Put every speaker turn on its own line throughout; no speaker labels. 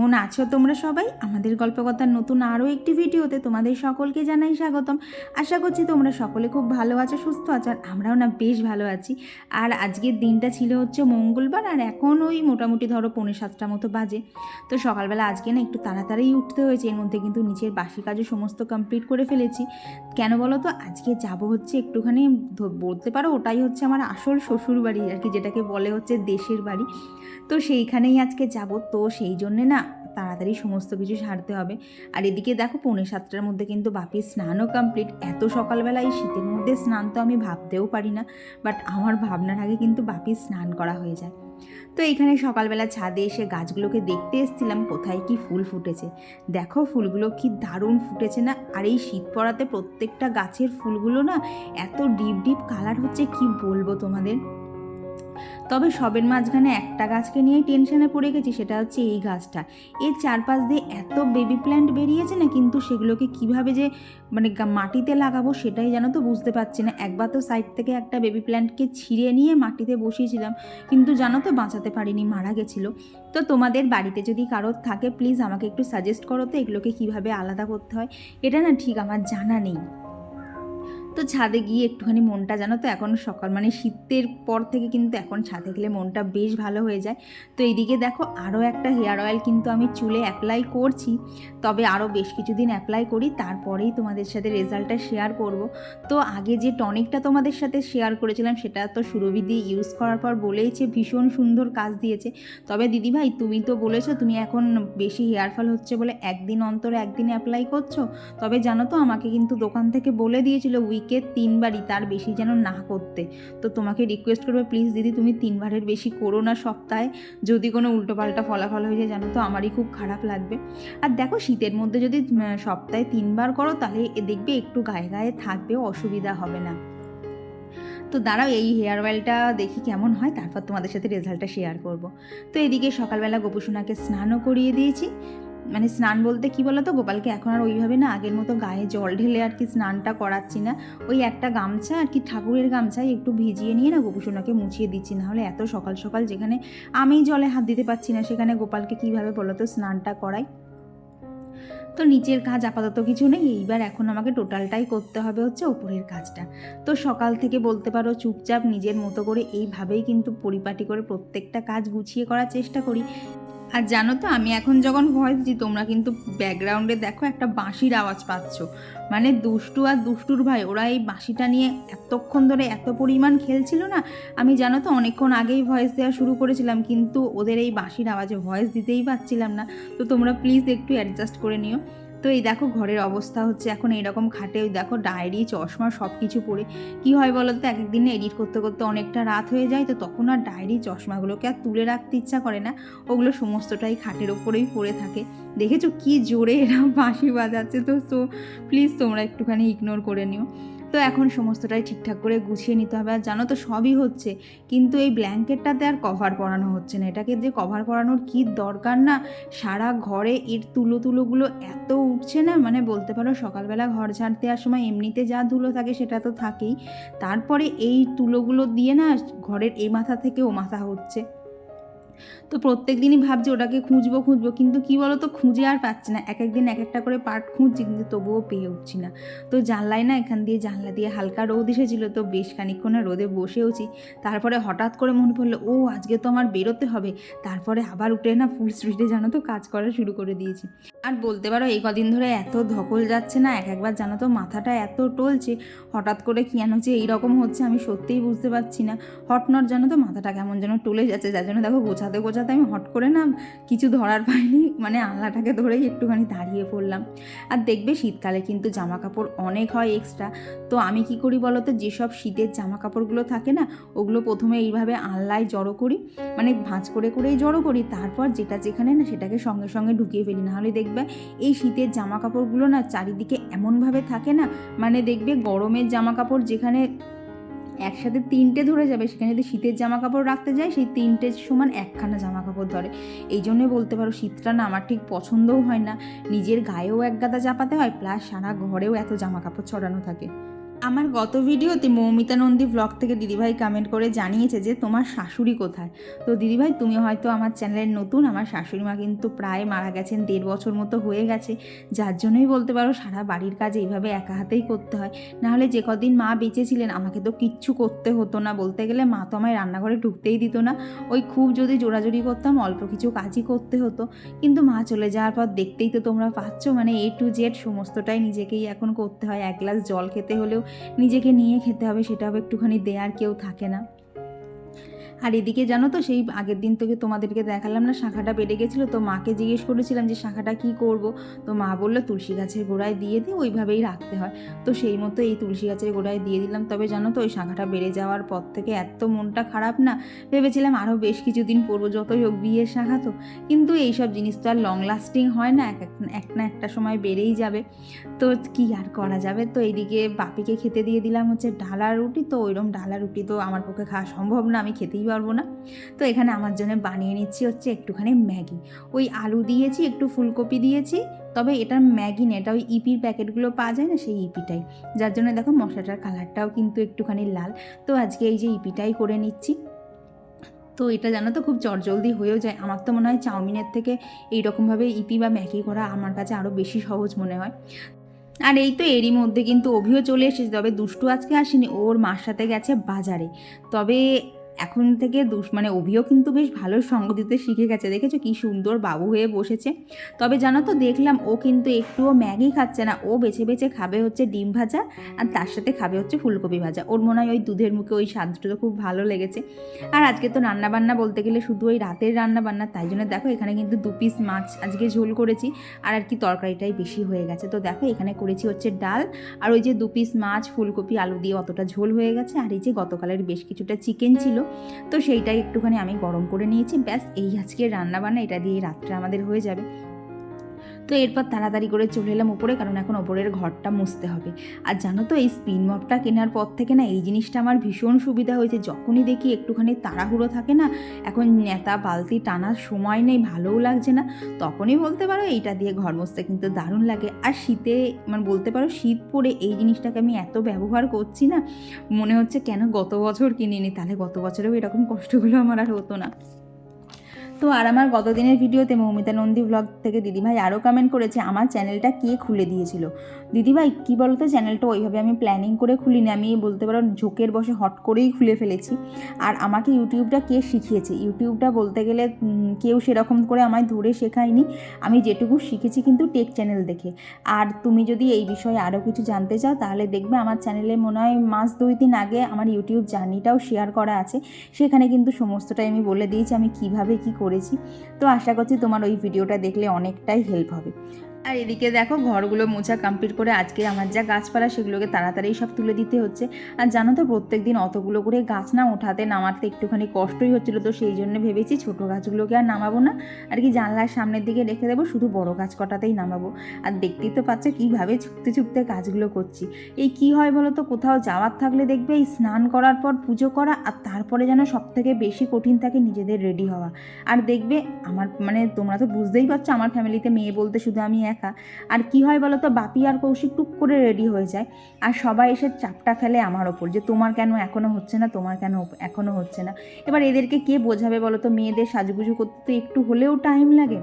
কেমন আছো তোমরা সবাই? আমাদের গল্পকথার নতুন আরও একটি ভিডিওতে তোমাদের সকলকে জানাই স্বাগতম। আশা করছি তোমরা সকলে খুব ভালো আছো, সুস্থ আছো, আর আমরাও না বেশ ভালো আছি। আর আজকের দিনটা ছিল হচ্ছে মঙ্গলবার, আর এখন ওই মোটামুটি ধরো পৌনে সাতটা মতো বাজে। তো সকালবেলা আজকে না একটু তাড়াতাড়ি উঠতে হয়েছে, এর মধ্যে কিন্তু নিচের বাসি কাজও সমস্ত কমপ্লিট করে ফেলেছি। কেন বলো তো, আজকে যাব হচ্ছে একটুখানি বলতে পারো ওটাই হচ্ছে আমার আসল শ্বশুর বাড়ি আর কি, যেটাকে বলে হচ্ছে দেশের বাড়ি। তো সেইখানেই আজকে যাব, তো সেই জন্যে না তাড়াতাড়ি সমস্ত কিছু সারতে হবে। আর এদিকে দেখো পৌনে সাতটার মধ্যে কিন্তু বাপির স্নানও কমপ্লিট এত সকালবেলা এই শীতের মধ্যে স্নান তো আমি ভাবতেও পারি না বাট আমার ভাবনার আগে কিন্তু বাপির স্নান করা হয়ে যায়। তো এইখানে সকালবেলা ছাদে এসে গাছগুলোকে দেখতে এসেছিলাম, কোথায় কি ফুল ফুটেছে। দেখো ফুলগুলো কি দারুণ ফুটেছে না, আর এই শীত পড়াতে প্রত্যেকটা গাছের ফুলগুলো না এত ডিপ ডিপ কালার হচ্ছে, কি বলব তোমাদের? তবে সবের মাঝখানে একটা গাছকে নিয়েই টেনশনে পড়ে গেছি, সেটা হচ্ছে এই গাছটা। এর চারপাশ দিয়ে এত বেবি প্ল্যান্ট বেরিয়েছে না, কিন্তু সেগুলোকে কীভাবে যে মানে মাটিতে লাগাবো সেটাই যেন তো বুঝতে পারছি না। একবার তো সাইড থেকে একটা বেবি প্ল্যান্টকে ছিঁড়ে নিয়ে মাটিতে বসিয়েছিলাম, কিন্তু জানো তো বাঁচাতে পারিনি, মারা গেছিল। তো তোমাদের বাড়িতে যদি কারোর থাকে প্লিজ আমাকে একটু সাজেস্ট করো তো এগুলোকে কীভাবে আলাদা করতে হয়। এটা না ঠিক আমার জানা নেই। তো ছাদে গিয়ে একটুখানি মনটা জানো তো, এখন সকাল মানে শীতের পর থেকে কিন্তু এখন ছাদে গেলে মনটা বেশ ভালো হয়ে যায়। তো এইদিকে দেখো আরও একটা হেয়ার অয়েল কিন্তু আমি চুলে অ্যাপ্লাই করছি, তবে আরও বেশ কিছুদিন অ্যাপ্লাই করি, তারপরেই তোমাদের সাথে রেজাল্টটা শেয়ার করব। তো আগে যে টনিকটা তোমাদের সাথে শেয়ার করেছিলাম, সেটা তো সুরভি দিয়ে ইউজ করার পর বলেইছে, ভীষণ সুন্দর কাজ দিয়েছে। তবে দিদিভাই, তুমি তো বলেছ, তুমি এখন বেশি হেয়ার ফল হচ্ছে বলে একদিন অন্তর একদিন অ্যাপ্লাই করছ। তবে জানো তো, আমাকে কিন্তু দোকান থেকে বলে দিয়েছিল উইকে তিনবারই তার বেশি যেন না করতে। তো তোমাকে রিকোয়েস্ট করবে প্লিজ দিদি তুমি তিনবারের বেশি করো না সপ্তাহে। যদি কোনো উল্টোপাল্টা ফলাফল হয়ে যায় জানো তো, আমারই খুব খারাপ লাগবে। আর দেখো শীতের মধ্যে যদি সপ্তাহে তিনবার করো, তাহলে দেখবে একটু গায়ে গায়ে থাকবে, অসুবিধা হবে না। তো দাঁড়াও, এই হেয়ার অয়েলটা দেখি কেমন হয়, তারপর তোমাদের সাথে রেজাল্টটা শেয়ার করব। তো এদিকে সকালবেলা গোপুসোনাকে স্নানও করিয়ে দিয়েছি। মানে স্নান বলতে কি বলো তো গোপালকে এখন আর ওইভাবে না আগের মতো গায়ে জল ঢেলে আর কি স্নানটা করাচ্ছি না। ওই একটা গামছা আর কি ঠাকুরের গামছায় একটু ভিজিয়ে নিয়ে না গোপুসোনাকে মুছিয়ে দিচ্ছি। না হলে এত সকাল সকাল যেখানে আমি জলে হাত দিতে পারছি না, সেখানে গোপালকে কীভাবে বলো তো স্নানটা করাই? তো নিচের কাজ আপাতত কিছু নেই। এইবার এখন আমাকে টোটালটাই করতে হবে হচ্ছে ওপরের কাজটা। তো সকাল থেকে বলতে পারো চুপচাপ নিজের মতো করে এইভাবেই কিন্তু পরিপাটি করে প্রত্যেকটা কাজ গুছিয়ে করার চেষ্টা করি। আর জানো তো, আমি এখন যখন ভয়েস দিই তোমরা কিন্তু ব্যাকগ্রাউন্ডে দেখো একটা বাঁশির আওয়াজ পাচ্ছ। মানে দুষ্টু আর দুষ্টুর ভাই ওরা এই বাঁশিটা নিয়ে এতক্ষণ ধরে এত পরিমাণ খেলছিল না, আমি জানো তো অনেকক্ষণ আগেই ভয়েস দেওয়া শুরু করেছিলাম, কিন্তু ওদের এই বাঁশির আওয়াজে ভয়েস দিতেই পারছিলাম না। তো তোমরা প্লিজ একটু অ্যাডজাস্ট করে নিও। তো এই দেখো ঘরের অবস্থা হচ্ছে এখন এইরকম খাটে, ওই দেখো ডায়েরি চশমা সব কিছু পড়ে। কী হয় বলো তো এক একদিনে এডিট করতে করতে অনেকটা রাত হয়ে যায়, তো তখন আর ডায়েরি চশমাগুলোকে আর তুলে রাখতে ইচ্ছা করে না। ওগুলো সমস্তটাই খাটের ওপরেই পড়ে থাকে। দেখেছ কি জোরে এরা বাঁশি বাজাচ্ছে, তো সো প্লিজ তোমরা একটুখানি ইগনোর করে নিও। তো এখন সমস্তটাই ঠিকঠাক করে গুছিয়ে নিতে হবে। আর জানো তো সবই হচ্ছে, কিন্তু এই ব্ল্যাঙ্কেটটাতে আর কভার পরানো হচ্ছে না। এটাকে যে কভার পরানোর কি দরকার না? সারা ঘরে এর তুলো তুলোগুলো এত উঠছে না? মানে বলতে পারো সকালবেলা ঘর ঝাড় দেওয়ার সময় এমনিতে যা ধুলো থাকে সেটা তো থাকেই। তারপরে এই তুলোগুলো দিয়ে না ঘরের এই মাথা থেকে ও মাথা হচ্ছে। তো প্রত্যেক দিনই ভাবছি ওটাকে খুঁজবো খুঁজবো, কিন্তু কি বলো তো খুঁজে আর পাচ্ছি না। এক একদিন এক একটা করে পার্ট খুঁজছি, কিন্তু তবুও পেয়ে উঠছি না। তো জানলায় না এখান দিয়ে জানলা দিয়ে হালকা রোদ এসেছিল, তো বেশ খানিক্ষণ রোদে বসেওছি। তারপরে হঠাৎ করে মনে পড়ল, ও, আজকে তো আমার বেরোতে হবে। তারপরে আবার উঠে না ফুল স্পিডে জানো তো কাজ করা শুরু করে দিয়েছি। আর বলতে পারো, এই কদিন ধরে এত ধকল যাচ্ছে না, এক একবার জানো তো মাথাটা এত টলছে, হঠাৎ করে কেন যে এইরকম হচ্ছে আমি সত্যিই বুঝতে পারছি না। হট নট জানো তো মাথাটা কেমন যেন টলে যাচ্ছে, যার জন্য দেখো গোছাতে গোছাতে আমি হট করে না কিছু ধরার পাইনি মানে আলনাটাকে ধরেই একটুখানি দাঁড়িয়ে পড়লাম। আর দেখবে শীতকালে কিন্তু জামা কাপড় অনেক হয় এক্সট্রা তো আমি কি করি বলো তো, যেসব শীতের জামা কাপড়গুলো থাকে না, ওগুলো প্রথমে এইভাবে আনলায় জড়ো করি মানে ভাঁজ করে করেই জড়ো করি, তারপর যেটা যেখানে না সেটাকে সঙ্গে সঙ্গে ঢুকিয়ে ফেলি। নাহলে দেখবে এই শীতের জামা কাপড়গুলো না চারিদিকে এমনভাবে থাকে না মানে দেখবে গরমের জামা কাপড় যেখানে একসাথে তিনটে ধরে যাবে, সেখানে যদি শীতের জামা কাপড় রাখতে যায়, সেই তিনটে সমান একখানা জামা কাপড় ধরে। এই জন্যই বলতে পারো শীতটা না আমার ঠিক পছন্দও হয় না। নিজের গায়েও এক গাদা চাপাতে হয়, প্লাস সারা ঘরেও এত জামা কাপড় ছড়ানো থাকে। আমার গত ভিডিওতে মৌমিতা নন্দী ব্লগ থেকে দিদিভাই কমেন্ট করে জানিয়েছে যে, তোমার শাশুড়ি কোথায়? তো দিদিভাই, তুমি হয়তো আমার চ্যানেলের নতুন, আমার শাশুড়ি মা কিন্তু প্রায় মারা গেছেন, দেড় বছর মতো হয়ে গেছে। যার জন্যই বলতে পারো, সারা বাড়ির কাজ এইভাবে একা হাতেই করতে হয়। নাহলে যে কদিন মা বেঁচে ছিলেন, আমাকে তো কিচ্ছু করতে হতো না। বলতে গেলে মা তো আমায় রান্নাঘরে ঢুকতেই দিত না। ওই খুব যদি জোড়াজোড়ি করতাম, অল্প কিছু কাজই করতে হতো। কিন্তু মা চলে যাওয়ার পর দেখতেই তো তোমরা পাচ্ছ মানে এ টু জেড সমস্তটাই নিজেকেই এখন করতে হয়। এক গ্লাস জল খেতে হলেও নিজেকে নিয়ে খেতে হবে সেটাও একটুখানি দেয়ার কেউ থাকে না। আর এদিকে জানো তো, সেই আগের দিন থেকে তোমাদেরকে দেখালাম না, শাখাটা বেড়ে গেছিল, তো মাকে জিজ্ঞেস করেছিলাম যে শাখাটা কি করব। তো মা বলল, তুলসী গাছের গোড়ায় দিয়ে দিয়ে ওইভাবেই রাখতে হয়। তো সেই মতো এই তুলসী গাছের গোড়ায় দিয়ে দিলাম। তবে জানো তো, ওই শাখাটা বেড়ে যাওয়ার পর থেকে এত মনটা খারাপ না, ভেবেছিলাম আরও বেশ কিছুদিন পরবো, যতই হোক বিয়ের শাখা তো। কিন্তু এইসব জিনিস তো আর লং লাস্টিং হয় না, এক- এক না একটা সময় বেড়েই যাবে। তো কি আর করা যাবে? তো এইদিকে বাপিকে খেতে দিয়ে দিলাম হচ্ছে ডালা রুটি, তো ওইরকম ডালা রুটি তো আমার পক্ষে খাওয়া সম্ভব না, আমি খেতেই পারব না। তো এখানে আমার জন্য বানিয়ে নিচ্ছি হচ্ছে একটুখানি ম্যাগি। ওই আলু দিয়েছি, একটু ফুলকপি দিয়েছি, তবে এটা ম্যাগি না, এটা ওই ইপির প্যাকেটগুলো পাওয়া যায় না সেই ইপিটাই। যার জন্য দেখো মশলাটার কালারটাও কিন্তু একটুখানি লাল। তো আজকে এই যে ইপিটাই করে নিচ্ছি। তো এটা জানো তো খুব চটজলদি হয়েও যায়। আমার তো মনে হয় চাউমিনের থেকে এইরকমভাবে ইপি বা ম্যাগি করা আমার কাছে আরও বেশি সহজ মনে হয়। আর এই তো এরই মধ্যে কিন্তু অভিও চলে এসেছে, তবে দুষ্টু আজকে আসেনি, ওর মার সাথে গেছে বাজারে। তবে এখন থেকে দুষ মানে অভিও কিন্তু বেশ ভালো সঙ্গ দিতে শিখে গেছে। দেখেছ কি সুন্দর বাবু হয়ে বসেছে। তবে জানো তো, দেখলাম ও কিন্তু একটুও ম্যাগি খাচ্ছে না। ও বেছে বেছে খাবে হচ্ছে ডিম ভাজা আর তার সাথে খাবে হচ্ছে ফুলকপি ভাজা। ওর মনে হয় ওই দুধের মুখে ওই স্বাদটা তো খুব ভালো লেগেছে। আর আজকে তো রান্না বান্না বলতে গেলে শুধু ওই রাতের রান্না বান্না তাই জন্য দেখো এখানে কিন্তু দু পিস মাছ আজকে ঝোল করেছি। আর আর কি তরকারিটাই বেশি হয়ে গেছে। তো দেখো এখানে করেছি হচ্ছে ডাল আর ওই যে দু পিস মাছ, ফুলকপি, আলু দিয়ে অতটা ঝোল হয়ে গেছে। আর এই যে গতকালের বেশ কিছুটা চিকেন ছিল। তো সেইটাই একটুখানি আমি গরম করে নিয়েছি। ব্যাস, এই আজকে রান্না বান্না এটা দিয়ে রাত্রে আমাদের হয়ে যাবে। তো এরপর তাড়াতাড়ি করে চলে এলাম উপরে, কারণ এখন ওপরের ঘরটা মুছতে হবে। আর জানো তো, এই স্পিন মপটা কেনার পর থেকে না, এই জিনিসটা আমার ভীষণ সুবিধা হয়েছে। যখনই দেখি একটুখানি তাড়াহুড়ো থাকে না, এখন নেতা বালতি টানার সময় নেই, ভালোও লাগছে না, তখনই বলতে পারো এইটা দিয়ে ঘর মুছতে কিন্তু দারুণ লাগে। আর শীতে মানে বলতে পারো শীত পড়ে এই জিনিসটাকে আমি এত ব্যবহার করছি না, মনে হচ্ছে কেন গত বছর কিনিনি, তাহলে গত বছরেও এরকম কষ্টগুলো আমার আর হতো না। তো আর আমার গত দিনের ভিডিওতে মৌমিতা নন্দী ব্লগ থেকে দিদিভাই আরও কমেন্ট করেছে, আমার চ্যানেলটা কে খুলে দিয়েছিল? দিদিভাই, কী বলতো চ্যানেলটা ওইভাবে আমি প্ল্যানিং করে খুলিনি। আমি বলতে পারো ঝোঁকের বসে হট করেই খুলে ফেলেছি। আর আমাকে ইউটিউবটা কে শিখিয়েছে? ইউটিউবটা বলতে গেলে কেউ সেরকম করে আমায় ধরে শেখায়নি। আমি যেটুকু শিখেছি কিন্তু টেক চ্যানেল দেখে। আর তুমি যদি এই বিষয়ে আরও কিছু জানতে চাও, তাহলে দেখবে আমার চ্যানেলে মনে হয় মাস দুই দিন আগে আমার ইউটিউব জার্নিটাও শেয়ার করা আছে। সেখানে কিন্তু সমস্তটাই আমি বলে দিয়েছি, আমি কীভাবে কি করেছি। তো আশা করছি তোমার ওই ভিডিওটা দেখলে অনেকটাই হেল্প হবে। আর এদিকে দেখো ঘরগুলো মোছা কমপ্লিট করে আজকে আমার যা গাছপালা সেগুলোকে তাড়াতাড়ি সব তুলে দিতে হচ্ছে। আর জানো তো প্রত্যেক দিন অতগুলো করে গাছ না ওঠাতে নামাতে একটুখানি কষ্টই হচ্ছিল তো সেই জন্য ভেবেছি ছোটো গাছগুলোকে আর নামাবো না। আর কি জানলার সামনের দিকে রেখে দেবো, শুধু বড় গাছ কটাতেই নামাবো। আর দেখতেই তো পাচ্ছ কীভাবে ছুটতে ছুটতে কাজগুলো করছি। এই কি হয় বলো তো, কোথাও যাওয়ার থাকলে দেখবে এই স্নান করার পর পুজো করা আর তারপরে যেন সব থেকে বেশি কঠিন থাকে নিজেদের রেডি হওয়া। আর দেখবে আমার মানে তোমরা তো বুঝতেই পারছ, আমার ফ্যামিলিতে মেয়ে বলতে শুধু আমি একা। আর কি হয় বলো তো বাপি আর কৌশিক টুক করে রেডি হয়ে যায়। আর সবাই এসে চাপটা ফেলে আমার ওপর যে তোমার কেন এখনও হচ্ছে না, তোমার কেন এখনও হচ্ছে না। এবার এদেরকে কে বোঝাবে বলো তো মেয়েদের সাজুগুজু করতে তো একটু হলেও টাইম লাগে।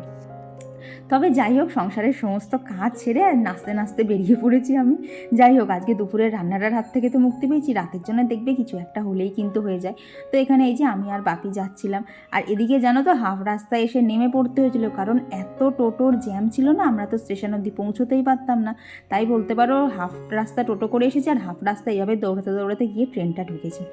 তবে যাই হোক, সংসারের সমস্ত কাজ ছেড়ে আর নাচতে নাচতে বেরিয়ে পড়েছি আমি। যাই হোক, আজকে দুপুরের রান্নাটার হাত থেকে তো মুক্তি পেয়েছি, রাতের জন্য দেখবে কিছু একটা হলেই কিন্তু হয়ে যায়। তো এখানে এই যে আমি আর বাপি যাচ্ছিলাম। আর এদিকে জানো তো, হাফ রাস্তায় এসে নেমে পড়তে হয়েছিল, কারণ এত টোটোর জ্যাম ছিল না, আমরা তো স্টেশন অবধি পৌঁছতেই পারতাম না। তাই বলতে পারো, হাফ রাস্তা টোটো করে এসেছি, আর হাফ রাস্তা এইভাবে দৌড়াতে দৌড়াতে গিয়ে ট্রেনটা ঢুকেছি।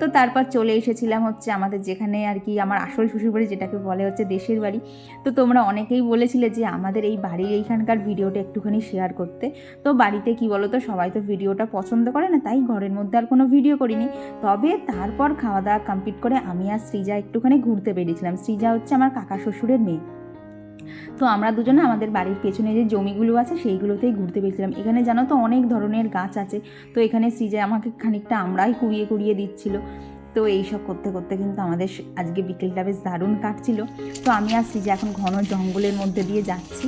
তো তারপর চলে এসেছিলাম হচ্ছে আমাদের যেখানে আর কি, আমার আসল শ্বশুরবাড়ি যেটাকে বলে হচ্ছে দেশের বাড়ি। তো তোমরা অনেকেই বলেছিলে যে আমাদের এই বাড়ির এইখানকার ভিডিওটা একটুখানি শেয়ার করতে। তো বাড়িতে কি বলো তো সবাই তো ভিডিওটা পছন্দ করে না, তাই ঘরের মধ্যে আর কোনো ভিডিও করিনি। তবে তারপর খাওয়া দাওয়া কমপ্লিট করে আমি আর সৃজা একটুখানি ঘুরতে বেরিয়েছিলাম। সৃজা হচ্ছে আমার কাকা শ্বশুরের মেয়ে। তো আমরা দুজনে আমাদের বাড়ির পেছনে যে জমিগুলো আছে, সেইগুলোতেই ঘুরতে পেয়েছিলাম এখানে জানো তো অনেক ধরনের গাছ আছে। তো এখানে সৃজা আমাকে খানিকটা আমরাই কুড়িয়ে কুড়িয়ে দিচ্ছিল। তো এই সব করতে করতে কিন্তু আমাদের আজকে বিকেলটা বেশ দারুণ কাটছিল। তো আমি আর সৃজা এখন ঘন জঙ্গলের মধ্যে দিয়ে যাচ্ছি।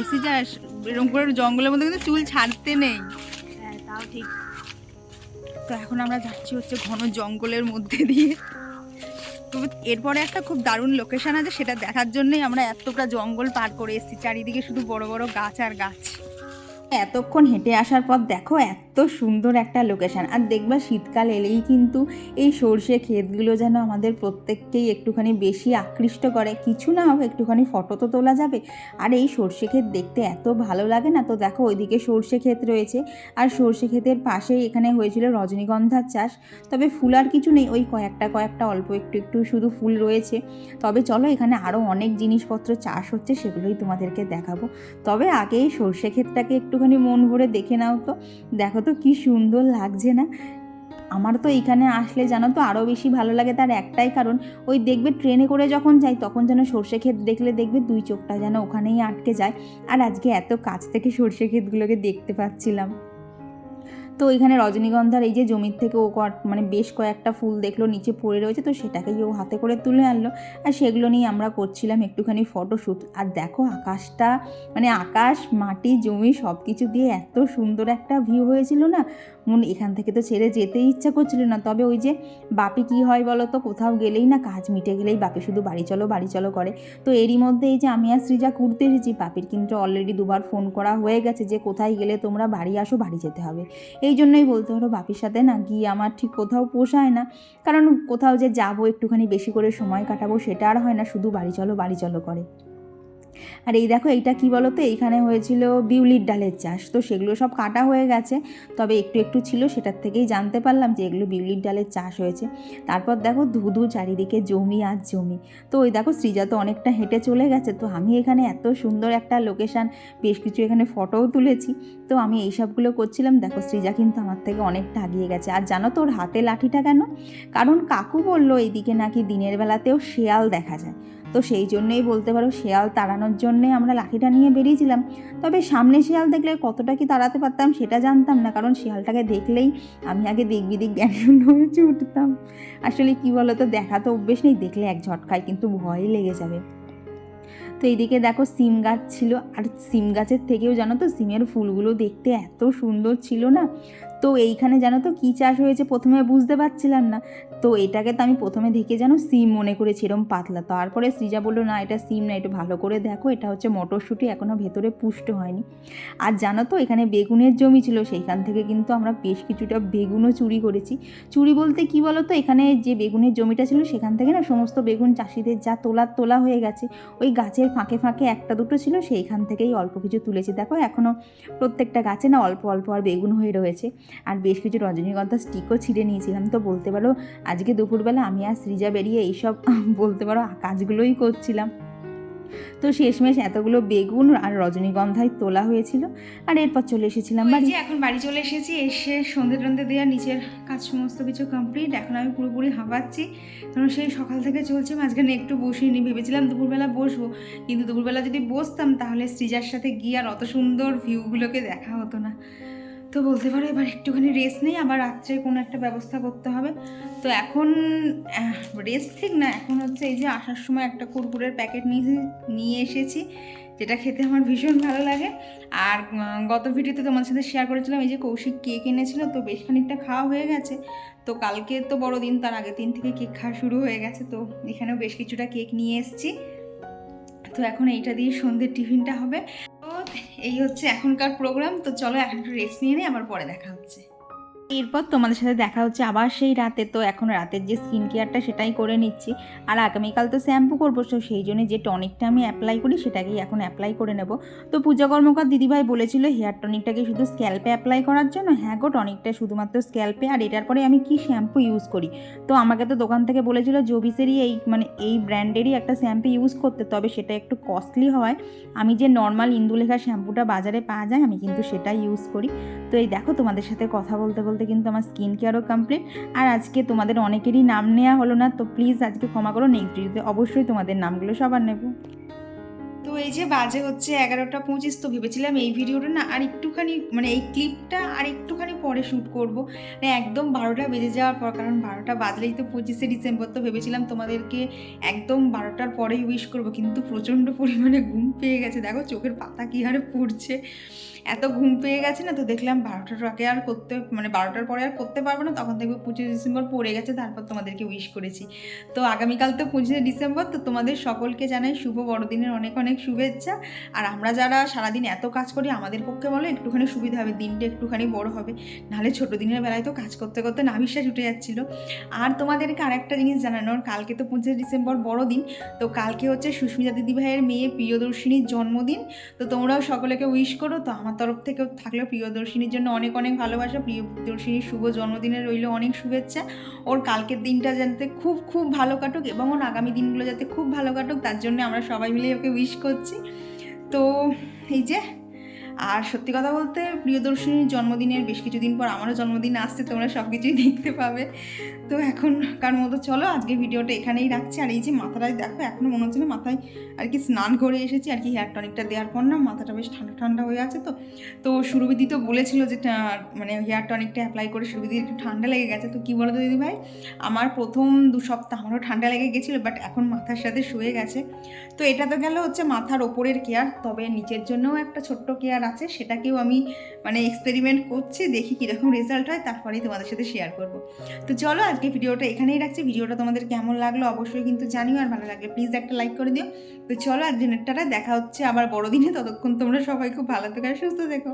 এসি যাস এরকম করে জঙ্গলের মধ্যে কিন্তু চুল ছাড়তে নেই।
হ্যাঁ তাও
তাও ঠিক। তো এখন আমরা যাচ্ছি হচ্ছে ঘন জঙ্গলের মধ্যে দিয়ে। তবে এরপরে একটা খুব দারুণ লোকেশন আছে সেটা দেখার জন্যই আমরা এতটা জঙ্গল পার করে এসেছি। চারিদিকে শুধু বড় বড় গাছ আর গাছ। এতক্ষণ হেঁটে আসার পর দেখো এত সুন্দর একটা লোকেশন আর দেখবা শীতকাল এলেই কিন্তু এই সর্ষে ক্ষেতগুলো যেন আমাদের প্রত্যেককেই একটুখানি বেশি আকৃষ্ট করে। কিছু না হোক, একটুখানি ফটো তো তোলা যাবে। আর এই সর্ষে ক্ষেত দেখতে এত ভালো লাগে না তো? দেখো, ওইদিকে সর্ষে ক্ষেত রয়েছে। আর সর্ষে ক্ষেতের পাশেই এখানে হয়েছিল রজনীগন্ধার চাষ। তবে ফুল আর কিছু নেই, ওই কয়েকটা কয়েকটা, অল্প একটু একটু শুধু ফুল রয়েছে। তবে চলো, এখানে আরও অনেক জিনিসপত্র চাষ হচ্ছে, সেগুলোই তোমাদেরকে দেখাবো। তবে আগে এই সর্ষে ক্ষেতটাকে একটুখানি মন ভরে দেখে নাও তো। দেখো তো কি সুন্দর লাগছে না। আমার তো এখানে আসলে জানো তো আরও বেশি ভালো লাগে তার একটাই কারণ, ওই দেখবে ট্রেনে করে যখন যাই তখন যেন সর্ষে ক্ষেত দেখলে দেখবে দুই চোখটা যেন ওখানেই আটকে যায়। আর আজকে এত কাছ থেকে সর্ষে ক্ষেতগুলোকে দেখতে পাচ্ছিলাম। তো ওইখানে রজনীগন্ধার এই যে জমির থেকে ও মানে বেশ কয়েকটা ফুল দেখল, নিচে পড়ে রয়েছে, তো সেটাকেই ও হাতে করে তুলে আনলো। আর সেগুলো নিয়ে আমরা করছিলাম একটুখানি ফটোশ্যুট আর দেখো আকাশটা মানে আকাশ, মাটি, জমি সব কিছু দিয়ে এত সুন্দর একটা ভিউ হয়েছিল না? মন এখান থেকে তো ছেড়ে যেতেই ইচ্ছা করছিল না। তবে ওই যে বাপি কি হয় বলো তো, কোথাও গেলেই না কাজ মিটে গেলেই বাপি শুধু বাড়ি চলো বাড়ি চলো করে। তো এরই মধ্যে এই যে আমি আর সৃজা ঘুরতে এসেছি, বাপির কিন্তু অলরেডি দুবার ফোন করা হয়ে গেছে যে কোথায় গেলে তোমরা বাড়ি আসো, বাড়ি যেতে হবে। এই জন্যই বলতে হলো বাপির সাথে না গিয়ে আমার ঠিক কোথাও পোষায় না। কারণ কোথাও যে যাব, একটুখানি বেশি করে সময় কাটাবো, সেটা আর হয় না, শুধু বাড়ি চলো বাড়ি চলো করে। আর এই দেখো, এইটা কি বলো তো এইখানে হয়েছিল বিউলির ডালের চাষ। তো সেগুলো সব কাটা হয়ে গেছে। তবে একটু একটু ছিল, সেটার থেকেই জানতে পারলাম যে এগুলো বিউলির ডালের চাষ হয়েছে। তারপর দেখো, ধুধু চারিদিকে জমি আর জমি। তো ওই দেখো, সৃজা তো অনেকটা হেঁটে চলে গেছে। তো আমি এখানে এত সুন্দর একটা লোকেশান বেশ কিছু এখানে ফটোও তুলেছি। তো আমি এই সবগুলো করছিলাম। দেখো, সৃজা কিন্তু আমার থেকে অনেকটা আগিয়ে গেছে। আর জানো তো, ওর হাতে লাঠিটা কেন? কারণ কাকু বলল, এইদিকে নাকি দিনের বেলাতেও শেয়াল দেখা যায়। তো সেই জন্যই বলতে পারো শেয়াল তাড়ানোর জন্যে আমরা লাঠিটা নিয়ে বেরিয়েছিলাম। তবে সামনে শেয়াল দেখলে কতটা কি তাড়াতে পারতাম সেটা জানতাম না, কারণ শেয়ালটাকে দেখলেই আমি আগে দিক বিদিক জ্ঞান হয়ে উঠতাম। আসলে কি বলো তো দেখা তো অভ্যেস নেই, দেখলে এক ঝটকায় কিন্তু ভয় লেগে যাবে। তো এইদিকে দেখো সিম গাছ ছিল, আর সিম গাছের থেকেও জানো তো, সিমের ফুলগুলো দেখতে এত সুন্দর ছিল না তো এইখানে জানো তো কী চাষ হয়েছে প্রথমে বুঝতে পারছিলাম না। তো এটাকে তো আমি প্রথমে দেখে যেন সিম মনে করেছি এরম পাতলা। তারপরে সৃজা বলল, না, এটা সিম না, একটু ভালো করে দেখো, এটা হচ্ছে মটরশুঁটি এখনও ভেতরে পুষ্ট হয়নি। আর জানো তো এখানে বেগুনের জমি ছিল, সেইখান থেকে কিন্তু আমরা বেশ কিছুটা বেগুনও চুরি করেছি। চুরি বলতে কি বলো তো এখানে যে বেগুনের জমিটা ছিল, সেখান থেকে না সমস্ত বেগুন চাষিদের যা তোলার তোলা হয়ে গেছে। ওই গাছের ফাঁকে ফাঁকে একটা দুটো ছিল, সেইখান থেকেই অল্প কিছু তুলেছি। দেখো এখনও প্রত্যেকটা গাছে না অল্প অল্প আর বেগুন হয়ে রয়েছে। আর বেশ কিছু রজনীগন্ধা স্টিকও ছিঁড়ে নিয়েছিলাম। তো বলতে পারো আজকে দুপুরবেলা আমি আর সৃজা বেরিয়ে এইসব বলতে পারো কাজগুলোই করছিলাম। তো শেষমেশ এতগুলো বেগুন আর রজনীগন্ধায় তোলা হয়েছিল আর এরপর চলে এসেছিলাম বাড়ি। এখন বাড়ি চলে এসেছি এসে সন্ধে টন্ধে দেওয়া নিচের কাজ সমস্ত কিছু কমপ্লিট এখন আমি পুরোপুরি হাঁপাচ্ছি। কারণ সেই সকাল থেকে চলছে মাঝখানে একটু বসিনি ভেবেছিলাম দুপুরবেলা বসবো। কিন্তু দুপুরবেলা যদি বসতাম তাহলে সৃজার সাথে গিয়ে আর অত সুন্দর ভিউগুলোকে দেখা হতো না। তো বলতে পারো এবার একটুখানি রেস্ট নেই, আবার রাত্রে কোনো একটা ব্যবস্থা করতে হবে। তো এখন রেস্ট ঠিক না, এখন হচ্ছে এই যে আসার সময় একটা কুরকুরের প্যাকেট নিয়ে নিয়ে এসেছি, যেটা খেতে আমার ভীষণ ভালো লাগে। আর গত ভিডিওতে তোমার সাথে শেয়ার করেছিলাম, এই যে কৌশিক কেক এনেছিল, তো বেশ খানিকটা খাওয়া হয়ে গেছে। তো কালকে তো বড়দিন, তার আগের দিন থেকে কেক খাওয়া শুরু হয়ে গেছে, তো এখানেও বেশ কিছুটা কেক নিয়ে এসেছি। তো এখন এইটা দিয়ে সন্ধ্যের টিফিনটা হবে। এই হচ্ছে এখনকার প্রোগ্রাম তো চলো এখন একটু রেস্ট নিয়ে নিই, আবার পরে দেখা হচ্ছে। এরপর তোমাদের সাথে দেখা হচ্ছে আবার সেই রাতে। তো এখন রাতের যে স্কিন কেয়ারটা সেটাই করে নিচ্ছি। আর আগামীকাল তো শ্যাম্পু করব, তো সেই জন্য যে টনিকটা আমি অ্যাপ্লাই করি সেটাকেই এখন অ্যাপ্লাই করে নেব। তো পূজা কর্মকার দিদিভাই বলেছিল হেয়ার টনিকটাকে শুধু স্ক্যাল্পে অ্যাপ্লাই করার জন্য? হ্যাঁ গো টনিকটা শুধুমাত্র স্ক্যাল্পে আর এটার পরে আমি কি শ্যাম্পু ইউজ করি? তো আমাকে তো দোকান থেকে বলেছিল জবিসেরই এই মানে এই ব্র্যান্ডেরই একটা শ্যাম্পু ইউজ করতে, তবে সেটা একটু কস্টলি হওয়ায় আমি যে নর্মাল ইন্দুলেখা শ্যাম্পুটা বাজারে পাওয়া যায়, আমি কিন্তু সেটাই ইউজ করি। তো এই দেখো তোমাদের সাথে কথা বলতে বলতে কিন্তু আমার স্কিন কেয়ারও কমপ্লিট আর আজকে তোমাদের অনেকেরই নাম নেওয়া হলো না, তো প্লিজ আজকে ক্ষমা করো নেক্সট ভিডিওতে অবশ্যই তোমাদের নামগুলো সবার নেব। তো এই যে বাজে হচ্ছে এগারোটা পঁচিশ, তো ভেবেছিলাম এই ভিডিওটা না আর একটুখানি মানে এই ক্লিপটা আর একটুখানি পরে শ্যুট করব। মানে একদম বারোটা বেজে যাওয়ার পর, কারণ বারোটা বাজলেই তো পঁচিশে ডিসেম্বর, তো ভেবেছিলাম তোমাদেরকে একদম বারোটার পরেই উইশ করব, কিন্তু প্রচণ্ড পরিমাণে ঘুম পেয়ে গেছে। দেখো চোখের পাতা কী হারে পড়ছে। এত ঘুম পেয়ে গেছে না, তো দেখলাম বারোটার আগে আর করতে মানে বারোটার পরে আর করতে পারব না, তখন দেখব পঁচিশে ডিসেম্বর পড়ে গেছে, তারপর তোমাদেরকে উইশ করেছি। তো আগামীকাল তো পঁচিশে ডিসেম্বর, তো তোমাদের সকলকে জানাই শুভ বড়দিনের অনেক অনেক শুভেচ্ছা। আর আমরা যারা সারাদিন এত কাজ করি, আমাদের পক্ষে বলো, একটুখানি সুবিধা হবে, দিনটা একটুখানি বড় হবে। নাহলে ছোটো দিনের বেলায় তো কাজ করতে করতে নাভিশ্বাস উঠে যাচ্ছিল। আর তোমাদেরকে আরেকটা জিনিস জানানোর, কালকে তো পঁচিশে ডিসেম্বর বড়দিন, তো কালকে হচ্ছে সুস্মিতা দিদি ভাইয়ের মেয়ে প্রিয়দর্শিনীর জন্মদিন, তো তোমরাও সকলেকে উইশ করো, তো আমার তরফ থেকেও থাকল প্রিয়দর্শিনীর জন্য অনেক অনেক ভালোবাসা। প্রিয়দর্শিনীর শুভ জন্মদিনে রইল অনেক শুভেচ্ছা। ওর কালকের দিনটা যাতে খুব খুব ভালো কাটুক এবং ওর আগামী দিনগুলো যাতে খুব ভালো কাটুক, তার জন্য আমরা সবাই মিলে ওকে উইশ করছি। তো এই যে আর সত্যি কথা বলতে প্রিয়দর্শিনীর জন্মদিনের বেশ কিছুদিন পর আমারও জন্মদিন আসছে, তোমরা সব কিছুই দেখতে পাবে। তো এখনকার মতো চলো আজকে ভিডিওটা এখানেই রাখছি। আর এই যে মাথাটাই দেখো এখনও মনে হচ্ছে না মাথায় আর কি স্নান করে এসেছি, আর কি হেয়ার টনিকটা দেওয়ার পর না মাথাটা বেশ ঠান্ডা ঠান্ডা হয়ে আছে তো। তো সুরবিদি তো বলেছিল যে মানে হেয়ার টনিকটা অ্যাপ্লাই করে সুরবিদির একটু ঠান্ডা লেগে গেছে। তো কী বলো দিদি ভাই? আমার প্রথম দু সপ্তাহ আমারও ঠান্ডা লেগে গেছিল বাট এখন মাথার সাথে শুয়ে গেছে। তো এটা তো গেল হচ্ছে মাথার ওপরের কেয়ার তবে নিচের জন্যও একটা ছোট্ট কেয়ার আছে, সেটাকেও আমি মানে এক্সপেরিমেন্ট করছি, দেখি কীরকম রেজাল্ট হয়, তারপরেই তোমাদের সাথে শেয়ার করব। তো চলো আজকে ভিডিওটা এখানেই রাখছি, ভিডিওটা তোমাদের কেমন লাগল অবশ্যই কিন্তু জানিও, আর ভালো লাগলে প্লিজ একটা লাইক করে দিও। তো চলো আজকের নেটটা দেখা হচ্ছে আবার বড়দিনে, ততক্ষণ তোমরা সবাই খুব ভালো থেকো সুস্থ থেকো।